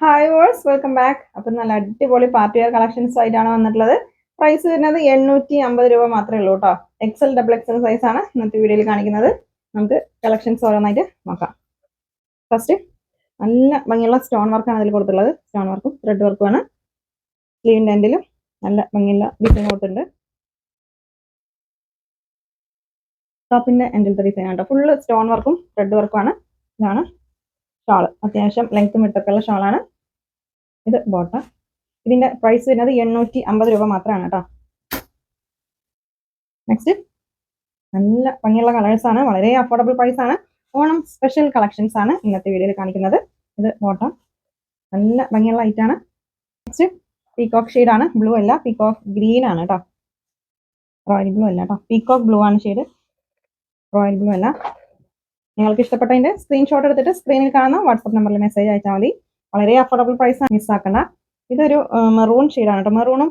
Hi verse welcome back അപ്പം നല്ല അടിപൊളി പാർട്ടി വെയർ കളക്ഷൻസ് ആയിട്ടാണ് വന്നിട്ടുള്ളത്. പ്രൈസ് വരുന്നത് എണ്ണൂറ്റി അമ്പത് രൂപ മാത്രമേ ഉള്ളൂ കേട്ടോ എക്സൽ ഡബിൾ എക്സൽ സൈസ് ആണ് ഇന്നത്തെ വീഡിയോയിൽ കാണിക്കുന്നത്. നമുക്ക് കളക്ഷൻസ് ഓരോന്നായിട്ട് നോക്കാം. ഫസ്റ്റ് നല്ല ഭംഗിയുള്ള സ്റ്റോൺ വർക്കാണ് അതിൽ കൊടുത്തിട്ടുള്ളത്. സ്റ്റോൺ വർക്കും ത്രെഡ് വർക്കുമാണ് ക്ലീൻ എൻഡിലും നല്ല ഭംഗിയുള്ള ഡിസൈൻ കൊടുത്തിട്ടുണ്ട്. ടോപ്പിന്റെ എൻഡിലത്തെ ഡിസൈൻ ആണ് കേട്ടോ ഫുള്ള് സ്റ്റോൺ വർക്കും ത്രെഡ് വർക്കുമാണ് ഇതാണ് ഷാൾ അത്യാവശ്യം ലെങ്ത്തും വിട്ടൊക്കെയുള്ള ഷാളാണ് ഇത് ബോട്ടം ഇതിന്റെ പ്രൈസ് വരുന്നത് എണ്ണൂറ്റി അമ്പത് രൂപ മാത്രമാണ് കേട്ടോ. നെക്സ്റ്റ് നല്ല ഭംഗിയുള്ള കളേഴ്സ് ആണ്. വളരെ അഫോർഡബിൾ പ്രൈസ് ആണ്. ഓണം സ്പെഷ്യൽ കളക്ഷൻസ് ആണ് ഇന്നത്തെ വീഡിയോയിൽ കാണിക്കുന്നത്. ഇത് ബോട്ടം നല്ല ഭംഗിയുള്ള ഐറ്റാണ് നെക്സ്റ്റ് പീകോക്ക് ആണ്. ബ്ലൂ അല്ല. പീകോക്ക് ഗ്രീൻ ആണ് കേട്ടോ. റോയൽ ബ്ലൂ അല്ല കേട്ടോ. പീകോക്ക് ബ്ലൂ ആണ് ഷെയ്ഡ് റോയൽ ബ്ലൂ അല്ല. നിങ്ങൾക്ക് ഇഷ്ടപ്പെട്ടതിന്റെ സ്ക്രീൻഷോട്ട് എടുത്തിട്ട് സ്ക്രീനിൽ കാണുന്ന വാട്സപ്പ് നമ്പറിൽ മെസ്സേജ് അയച്ചാൽ മതി. വളരെ അഫോർഡബിൾ പ്രൈസ് ആണ് മിസ്സാക്കണ്ട ഇതൊരു മെറൂൺ ഷെയ്ഡാണ് കേട്ടോ. മെറൂണും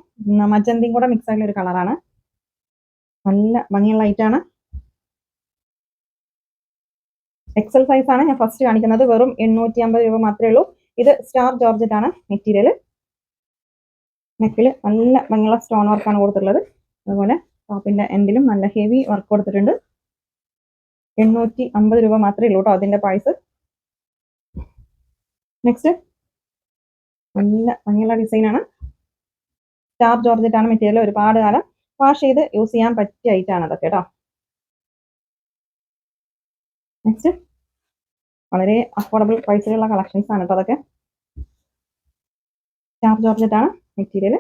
മജന്തിയും കൂടെ മിക്സ് ആയിട്ടുള്ള ഒരു കളറാണ് നല്ല ഭംഗിയുള്ള ലൈറ്റാണ് എക്സൽ സൈസ് ആണ് ഞാൻ ഫസ്റ്റ് കാണിക്കുന്നത്. വെറും എണ്ണൂറ്റി അമ്പത് രൂപ മാത്രമേ ഉള്ളൂ. ഇത് സ്റ്റാർ ജോർജറ്റ് ആണ് മെറ്റീരിയൽ നെക്കിൽ നല്ല ഭംഗിയുള്ള സ്റ്റോൺ വർക്കാണ് കൊടുത്തിട്ടുള്ളത്. അതുപോലെ ടോപ്പിന്റെ എൻഡിലും നല്ല ഹെവി വർക്ക് കൊടുത്തിട്ടുണ്ട്. എണ്ണൂറ്റി അമ്പത് രൂപ മാത്രമേ ഉള്ളൂ കേട്ടോ അതിന്റെ പ്രൈസ് നെക്സ്റ്റ് നല്ല ഭംഗിയുള്ള ഡിസൈനാണ് സ്റ്റാർ ജോർജറ്റാണ് മെറ്റീരിയൽ ഒരുപാട് കാലം വാഷ് ചെയ്ത് യൂസ് ചെയ്യാൻ പറ്റിയ ഐറ്റാണ് അതൊക്കെ കേട്ടോ. നെക്സ്റ്റ് വളരെ അഫോർഡബിൾ പ്രൈസിലുള്ള കളക്ഷൻസ് ആണ് കേട്ടോ അതൊക്കെ. സ്റ്റാർ ജോർജറ്റാണ് മെറ്റീരിയൽ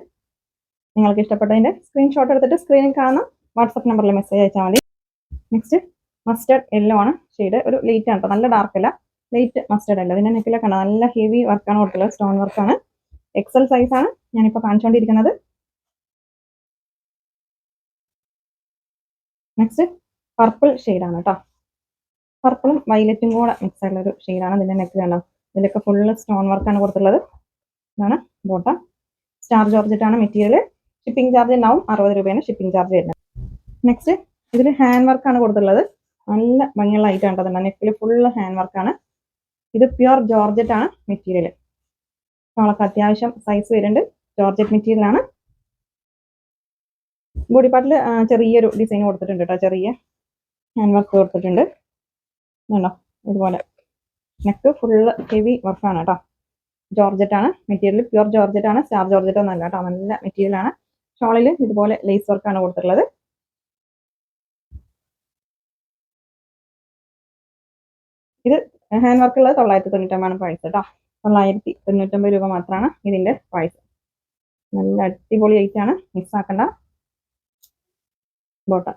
നിങ്ങൾക്ക് ഇഷ്ടപ്പെട്ടതിന്റെ സ്ക്രീൻഷോട്ട് എടുത്തിട്ട് സ്ക്രീനിൽ കാണുന്ന വാട്സപ്പ് നമ്പറിൽ മെസ്സേജ് അയച്ചാൽ മതി. നെക്സ്റ്റ് മസ്റ്റർഡ് യെല്ലോ ആണ്. ഷെയ്ഡ് ഒരു ലൈറ്റ് ആണ്. കേട്ടോ നല്ല ഡാർക്ക് അല്ല. ലൈറ്റ് മസ്റ്റർഡ് അല്ല. ഇതിന്റെ നെക്കിലൊക്കെ ഉണ്ട് നല്ല ഹെവി വർക്കാണ് കൊടുത്തുള്ളത് സ്റ്റോൺ വർക്കാണ് എക്സൽ സൈസ് ആണ്. ഞാനിപ്പോൾ കാണിച്ചുകൊണ്ടിരിക്കുന്നത് നെക്സ്റ്റ് പർപ്പിൾ ആണ് കേട്ടോ പർപ്പിളും വൈലറ്റും കൂടെ മിക്സ് ആയിട്ടുള്ള ഒരു ഷെയ്ഡാണ് ഇതിന്റെ നെക്ക് കണ്ടോ? ഇതിലൊക്കെ ഫുള്ള് സ്റ്റോൺ വർക്കാണ് കൊടുത്തിട്ടുള്ളത്. ഇതാണ് ബോട്ട സ്റ്റാർ ജോർജറ്റ് ആണ് മെറ്റീരിയൽ ഷിപ്പിംഗ് ചാർജ് ഉണ്ടാവും അറുപത് രൂപയാണ്. ഷിപ്പിംഗ് ചാർജ് വരുന്നത്. നെക്സ്റ്റ് ഇതിൽ ഹാൻഡ് വർക്കാണ് കൊടുത്തിട്ടുള്ളത്. നല്ല ഭംഗിയുള്ള ഐറ്റം കേട്ടോ നെക്കിൽ ഫുള്ള് ഹാൻഡ് വർക്കാണ് ഇത് പ്യുർ ജോർജറ്റ് ആണ് മെറ്റീരിയൽ നമ്മളൊക്കെ അത്യാവശ്യം സൈസ് വരുന്നുണ്ട്. ജോർജറ്റ് മെറ്റീരിയൽ ആണ്. ബോഡി പാർട്ടിൽ ചെറിയൊരു ഡിസൈൻ കൊടുത്തിട്ടുണ്ട് കേട്ടോ. ചെറിയ ഹാൻഡ് വർക്ക് കൊടുത്തിട്ടുണ്ട്. വേണ്ടോ ഇതുപോലെ. നെക്ക് ഫുള്ള് ഹെവി വർക്കാണ് കേട്ടോ. ജോർജറ്റ് ആണ്. മെറ്റീരിയൽ പ്യുർ ജോർജറ്റ് ആണ്. സ്റ്റാർ ജോർജറ്റ് ഒന്നല്ല കേട്ടോ. നല്ല മെറ്റീരിയൽ ആണ്. ഷോളിൽ ഇതുപോലെ ലേസ് വർക്കാണ് കൊടുത്തിട്ടുള്ളത്. ഇത് ഹാൻഡ് വർക്ക് ഉള്ളത് തൊള്ളായിരത്തി തൊണ്ണൂറ്റൊമ്പതാണ് പ്രൈസ് കേട്ടോ തൊള്ളായിരത്തി തൊണ്ണൂറ്റൊമ്പത് രൂപ മാത്രമാണ് ഇതിന്റെ പ്രൈസ് നല്ല അടിപൊളി ഐറ്റം ആണ്. മിക്സ് ആക്കണ്ട. ബോട്ടം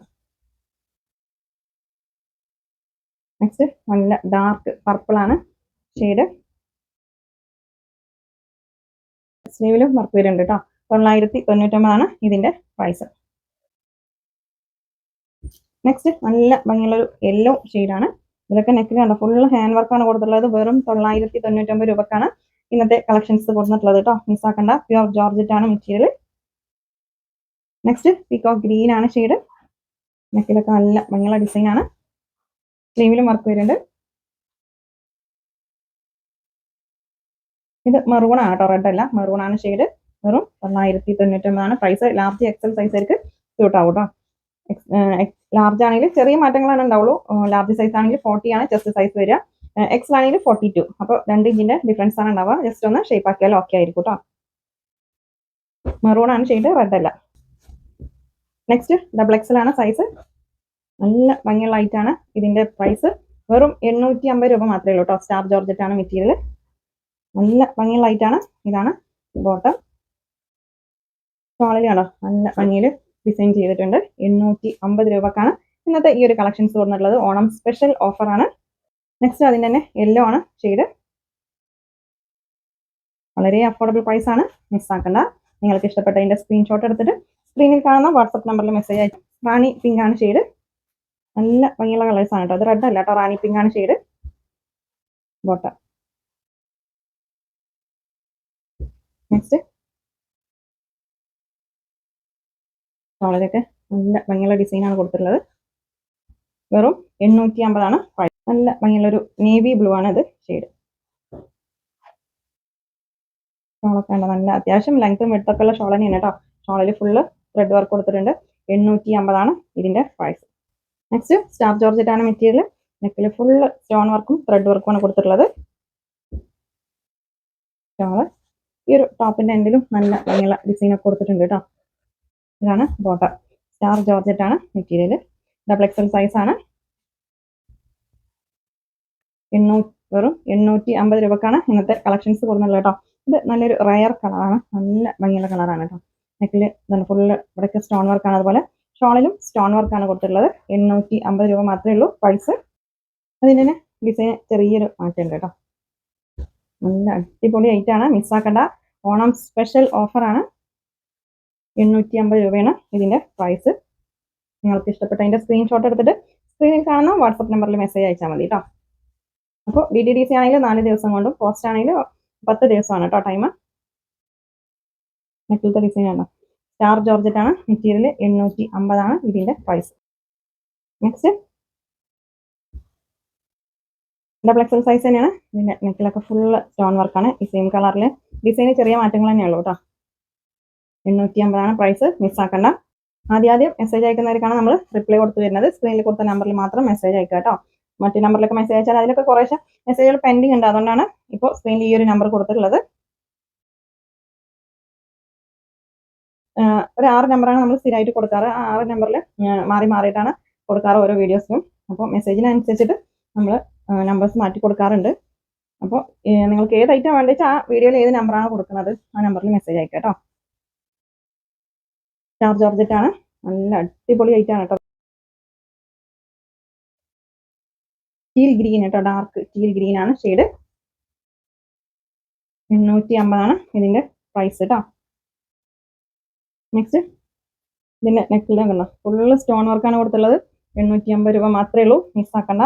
നെക്സ്റ്റ് നല്ല ഡാർക്ക് പർപ്പിൾ ആണ്. ഷെയ്ഡ് സ്ലീവിലും വർക്ക് വരുന്നുണ്ട് കേട്ടോ തൊള്ളായിരത്തി തൊണ്ണൂറ്റൊമ്പതാണ് ഇതിന്റെ പ്രൈസ് നെക്സ്റ്റ് നല്ല ഭംഗിയുള്ളൊരു യെല്ലോ ഷെയ്ഡാണ് ഇതൊക്കെ നെക്കിൽ കണ്ടോ ഫുൾ ഹാൻഡ് വർക്കാണ് കൊടുത്തിട്ടുള്ളത്. വെറും തൊള്ളായിരത്തി തൊണ്ണൂറ്റൊമ്പത് രൂപക്കാണ് ഇന്നത്തെ കളക്ഷൻസ് കൊടുത്തിട്ടുള്ളത് കേട്ടോ മിസ്സാക്കണ്ട പ്യുവർ ജോർജറ്റ് ആണ് മെറ്റീരിയൽ നെക്സ്റ്റ് പീക്കോ ഗ്രീൻ ആണ് ഷെയ്ഡ് നെക്കിലൊക്കെ നല്ല ഭംഗിയുള്ള ഡിസൈൻ ആണ്. സ്ലീവിലും വർക്ക് വരുന്നുണ്ട്. ഇത് മെറൂൺ ആണ് കേട്ടോ റെഡ് അല്ല. മെറൂൺ ആണ് ഷെയ്ഡ് വെറും തൊള്ളായിരത്തി തൊണ്ണൂറ്റൊമ്പതാണ് പ്രൈസ് ലാർജ് എക്സൽ സൈസ് ആയിരിക്കും സ്യൂട്ട് ആവും കേട്ടോ ലാർജ് ആണെങ്കിൽ ചെറിയ മാറ്റങ്ങളാണ് ഉണ്ടാവുള്ളൂ. ലാർജ് സൈസ് ആണെങ്കിൽ ഫോർട്ടി ആണ്. ചെസ്റ്റ് സൈസ് വരിക. എക്സ് ആണെങ്കിൽ ഫോർട്ടി ടു അപ്പോൾ രണ്ട് ഇഞ്ചിന്റെ ഡിഫറൻസ് ആണ് ഉണ്ടാവുക. ജസ്റ്റ് ഒന്ന് ഷേപ്പ് ആക്കിയാൽ ഓക്കെ ആയിരിക്കും കേട്ടോ മെറൂൺ ആണ് ഷെയ്ഡ് റെഡ് അല്ല. നെക്സ്റ്റ് ഡബിൾ എക്സൽ ആണ് സൈസ് നല്ല ഭംഗിയുള്ള ലൈറ്റ് ആണ് ഇതിന്റെ പ്രൈസ് വെറും എണ്ണൂറ്റി അമ്പത് രൂപ മാത്രമേ ഉള്ളൂ കേട്ടോ സ്റ്റാർ ജോർജറ്റ് ആണ് മെറ്റീരിയൽ നല്ല ഭംഗിയുള്ള ലൈറ്റ് ആണ്. ഇതാണ് ബോട്ടം ഷോളിൽ കണ്ടോ നല്ല ഭംഗിയിൽ ഡിസൈൻ ചെയ്തിട്ടുണ്ട്. എണ്ണൂറ്റി അമ്പത് രൂപക്കാണ്. ഇന്നത്തെ ഈ ഒരു കളക്ഷൻസ് വന്നിട്ടുള്ളത് ഓണം സ്പെഷ്യൽ ഓഫറാണ്. നെക്സ്റ്റ് അതിന്റെ തന്നെ യെല്ലോ ആണ് ഷെയ്ഡ് വളരെ അഫോർഡബിൾ പ്രൈസ് ആണ്. മിസ് മിസ്സാക്കണ്ട നിങ്ങൾക്ക് ഇഷ്ടപ്പെട്ട ഇഷ്ടപ്പെട്ടതിന്റെ സ്ക്രീൻഷോട്ട് എടുത്തിട്ട് സ്ക്രീനിൽ കാണുന്ന വാട്സപ്പ് നമ്പറിൽ മെസ്സേജ് അയച്ചു റാണി പിങ്ക് ആണ് ഷെയ്ഡ് നല്ല ഭംഗിയുള്ള കളേഴ്സ് ആണ് കേട്ടോ. അത് റെഡ് അല്ല കേട്ടോ. റാണി പിങ്ക് ആണ് ഷെയ്ഡ് ബോട്ട നെക്സ്റ്റ് ഷോളിലൊക്കെ നല്ല ഭംഗിയുള്ള ഡിസൈനാണ് കൊടുത്തിട്ടുള്ളത്. വെറും എണ്ണൂറ്റി അമ്പതാണ് നല്ല ഭംഗിയുള്ളൊരു നേവി ബ്ലൂ ആണ് ഇത് ഷെയ്ഡ് ഷോളൊക്കെ ഉണ്ട് നല്ല അത്യാവശ്യം ലെങ്ത്തും വിടുത്തൊക്കെ ഉള്ള ഷോൾ തന്നെയാണ് കേട്ടോ. ഷോളിൽ ഫുള്ള് ത്രെഡ് വർക്ക് കൊടുത്തിട്ടുണ്ട്. എണ്ണൂറ്റി അമ്പതാണ് ഇതിന്റെ പ്രൈസ് നെക്സ്റ്റ് സ്റ്റാർ ആണ് മെറ്റീരിയൽ നെക്കിൽ ഫുള്ള് സ്റ്റോൺ വർക്കും ത്രെഡ് വർക്കും ആണ് കൊടുത്തിട്ടുള്ളത്. ഷോൾ. ഈ ഒരു ടോപ്പിന്റെ എൻഡിലും നല്ല ഭംഗിയുള്ള ഡിസൈനൊക്കെ കൊടുത്തിട്ടുണ്ട് കേട്ടോ. ഇതാണ് ബോട്ടം സ്റ്റാർ ജോർജറ്റ് ആണ് മെറ്റീരിയൽ ഡബിൾ എക്സൽ സൈസ് ആണ്. എണ്ണൂറ്റി വെറും എണ്ണൂറ്റി അമ്പത് രൂപക്കാണ് ഇന്നത്തെ കളക്ഷൻസ് കൊടുക്കുന്നത് കേട്ടോ. ഇത് നല്ലൊരു റയർ കളറാണ് നല്ല ഭംഗിയുള്ള കളറാണ് കേട്ടോ. നെക്കിൽ ഫുള്ള് ഇവിടെയൊക്കെ സ്റ്റോൺ വർക്കാണ് അതുപോലെ. ഷോളിലും സ്റ്റോൺ വർക്കാണ് കൊടുത്തിട്ടുള്ളത്. എണ്ണൂറ്റി അമ്പത് രൂപ മാത്രമേ ഉള്ളൂ പ്രൈസ് അതിന് തന്നെ ഡിസൈൻ ചെറിയൊരു മാറ്റമുണ്ട് കേട്ടോ. നല്ല അടിപൊളി ഐറ്റാണ് മിസ്സാക്കണ്ട ഓണം സ്പെഷ്യൽ ഓഫറാണ് എണ്ണൂറ്റി അമ്പത് രൂപയാണ് ഇതിന്റെ പ്രൈസ് നിങ്ങൾക്ക് ഇഷ്ടപ്പെട്ട അതിന്റെ സ്ക്രീൻഷോട്ട് എടുത്തിട്ട് സ്ക്രീനിൽ കാണുന്ന വാട്സപ്പ് നമ്പറിൽ മെസ്സേജ് അയച്ചാൽ മതി കേട്ടോ അപ്പോൾ ഡി ടി ഡി സി ആണെങ്കിൽ നാല് ദിവസം കൊണ്ടും പോസ്റ്റ് ആണെങ്കിൽ പത്ത് ദിവസമാണ് കേട്ടോ ടൈം നെക്കിലത്തെ ഡിസൈൻ ആണ് സ്റ്റാർ ജോർജറ്റ് ആണ്. മെറ്റീരിയൽ എണ്ണൂറ്റി അമ്പതാണ് ഇതിന്റെ price next double XL size തന്നെയാണ്. ഇതിന്റെ നെക്കിലൊക്കെ ഫുള്ള് സ്റ്റോൺ വർക്കാണ് ഈ സെയിം കളറിൽ ഡിസൈന് ചെറിയ മാറ്റങ്ങൾ തന്നെയുള്ളൂ കേട്ടോ എണ്ണൂറ്റി അമ്പതാണ് പ്രൈസ് മിസ്സാക്കണ്ട ആദ്യം ആദ്യം മെസ്സേജ് അയക്കുന്നവർക്കാണ് നമ്മൾ റിപ്ലൈ കൊടുത്തു വരുന്നത്. സ്ക്രീനിൽ കൊടുത്ത നമ്പറിൽ മാത്രം മെസ്സേജ് അയക്കുക കേട്ടോ. മറ്റു നമ്പറിലൊക്കെ മെസ്സേജ് അയച്ചാൽ അതിലൊക്കെ കുറേശ്ശെ മെസ്സേജുകൾ പെൻഡിങ് ഉണ്ട്. അതുകൊണ്ടാണ് ഇപ്പോൾ സ്ക്രീനിൽ ഈ ഒരു നമ്പർ കൊടുത്തിട്ടുള്ളത്. ഒരു ആറ് നമ്പറാണ് നമ്മൾ സ്ഥിരമായിട്ട് കൊടുക്കാറ്. ആ ആറ് നമ്പറിൽ മാറി മാറിയിട്ടാണ് കൊടുക്കാറ് ഓരോ വീഡിയോസിനും അപ്പോൾ മെസ്സേജിനനുസരിച്ചിട്ട് നമ്മൾ നമ്പേഴ്സ് മാറ്റി കൊടുക്കാറുണ്ട്. അപ്പോൾ നിങ്ങൾക്ക് ഏത് ഐറ്റം വെച്ചാൽ ആ വീഡിയോയിൽ ഏത് നമ്പറാണ് കൊടുക്കുന്നത് ആ നമ്പറിൽ മെസ്സേജ് അയക്കാം കേട്ടോ. സ്റ്റാർ ആണ് നല്ല അടിപൊളി ഐറ്റം ആണ് കേട്ടോ. ടീൽ ഗ്രീൻ കേട്ടോ ഡാർക്ക് ടീൽ ഗ്രീൻ ആണ് ഷെയ്ഡ് എണ്ണൂറ്റി അമ്പതാണ് ഇതിന്റെ പ്രൈസ് കേട്ടോ നെക്സ്റ്റ് ഇതിന്റെ നെക്കിൽ കണ്ടോ? ഫുള്ള് സ്റ്റോൺ വർക്കാണ് കൊടുത്തുള്ളത് എണ്ണൂറ്റി അമ്പത് രൂപ മാത്രമേ ഉള്ളൂ. മിസ്സാക്കണ്ട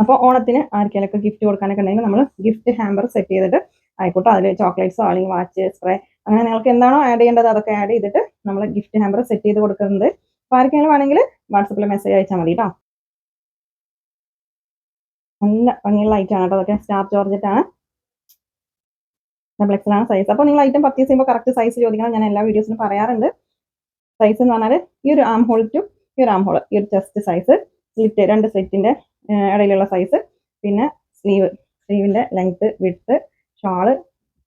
അപ്പോൾ ഓണത്തിന് ആർക്കെങ്കിലൊക്കെ ഗിഫ്റ്റ് കൊടുക്കാനൊക്കെ ഉണ്ടെങ്കിൽ നമ്മൾ ഗിഫ്റ്റ് ഹാമ്പർ സെറ്റ് ചെയ്തിട്ട് ആയിക്കോട്ടെ. അതിൽ ചോക്ലേറ്റ്സോ അല്ലെങ്കിൽ വാച്ച് സ്പ്രേ അങ്ങനെ നിങ്ങൾക്ക് എന്താണോ ആഡ് ചെയ്യേണ്ടത് അതൊക്കെ ആഡ് ചെയ്തിട്ട് നമ്മൾ ഗിഫ്റ്റ് ഹാമ്പർ സെറ്റ് ചെയ്ത് കൊടുക്കുന്നത്. അപ്പോൾ ആർക്കെങ്കിലും വേണമെങ്കിൽ വാട്സപ്പിൽ മെസ്സേജ് അയച്ചാൽ മതി കേട്ടോ നല്ല ഭംഗിയുള്ള ആണ് കേട്ടോ അതൊക്കെ സ്റ്റാർ ജോർജറ്റ് ആണ്. ഡബിൾ എക്സൽ ആണ് സൈസ് അപ്പോൾ നിങ്ങൾ ഐറ്റം പർച്ചേസ് ചെയ്യുമ്പോൾ കറക്റ്റ് സൈസ് ചോദിക്കണം. ഞാൻ എല്ലാ വീഡിയോസിനും പറയാറുണ്ട്. സൈസ് എന്ന് പറഞ്ഞാൽ ഈ ഒരു ആം ഹോൾ ടു ഈ ഒരു ആം ഹോൾ ഈ ഒരു ചെസ്റ്റ് സൈസ് സ്ലിറ്റ് രണ്ട് സെറ്റിന്റെ ഇടയിലുള്ള സൈസ് പിന്നെ സ്ലീവ് സ്ലീവിന്റെ ലെങ്ത് വിഡ്ത്ത് ഷാൾ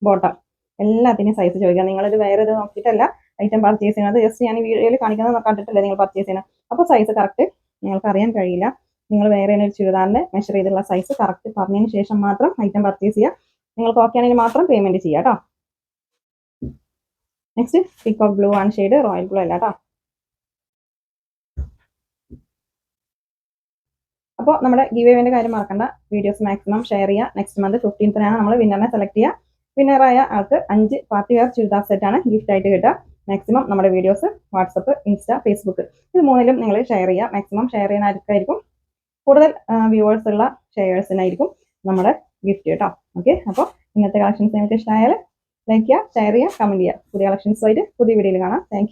ബോട്ടം എല്ലാത്തിനും സൈസ് ചോദിക്കാം. നിങ്ങളിത് വേറെ ഇത് നോക്കിയിട്ടല്ല ഐറ്റം പർച്ചേസ് ചെയ്യുന്നത്. ജസ്റ്റ് ഞാൻ ഈ വീഡിയോയിൽ കാണിക്കുന്നത് കണ്ടിട്ടില്ല നിങ്ങൾ പർച്ചേസ് ചെയ്യണം അപ്പോൾ സൈസ് കറക്റ്റ് നിങ്ങൾക്ക് അറിയാൻ കഴിയില്ല. നിങ്ങൾ വേറെ ഒരു ചുരിദാറിന്റെ മെഷർ ചെയ്തുള്ള സൈസ് കറക്റ്റ് പറഞ്ഞതിന് ശേഷം മാത്രം ഐറ്റം പർച്ചേസ് ചെയ്യുക. നിങ്ങൾക്ക് ഓക്കെ ആണെങ്കിൽ മാത്രം പേയ്മെന്റ് ചെയ്യുക കേട്ടോ നെക്സ്റ്റ് ഓഫ് ബ്ലൂ ആണ് ഷെയ്ഡ് റോയൽ ബ്ലൂ അല്ല കേട്ടോ അപ്പോൾ നമ്മുടെ ഗീവ് എവേന്റെ കാര്യം മറക്കണ്ട. വീഡിയോസ് മാക്സിമം ഷെയർ ചെയ്യുക. നെക്സ്റ്റ് മന്ത് ഫിഫ്റ്റീൻത്തിനാണ് നമ്മൾ വിന്നറിനെ സെലക്ട് ചെയ്യുക. വിന്നറായ ആൾക്ക് അഞ്ച് പാർട്ടി വെയർ ചുരിദാർ സെറ്റ് ആണ് ഗിഫ്റ്റ് ആയിട്ട് കിട്ടുക. മാക്സിമം നമ്മുടെ വീഡിയോസ് വാട്സപ്പ് ഇൻസ്റ്റാ ഫേസ്ബുക്ക് ഇത് മൂന്നിലും നിങ്ങൾ ഷെയർ ചെയ്യുക. മാക്സിമം ഷെയർ ചെയ്യുന്ന ആർക്കായിരിക്കും? കൂടുതൽ വ്യൂവേഴ്സ് ഉള്ള ഷെയർസിനായിരിക്കും നമ്മുടെ ഗിഫ്റ്റ് കേട്ടോ. ഓക്കെ അപ്പോൾ ഇന്നത്തെ കളക്ഷൻസ് നിങ്ങൾക്ക് ഇഷ്ടമായാൽ ലൈക്ക് ചെയ്യുക ഷെയർ ചെയ്യുക കമന്റ് ചെയ്യുക. പുതിയ കളക്ഷൻസുമായിട്ട് പുതിയ വീഡിയോയിൽ കാണാം. താങ്ക്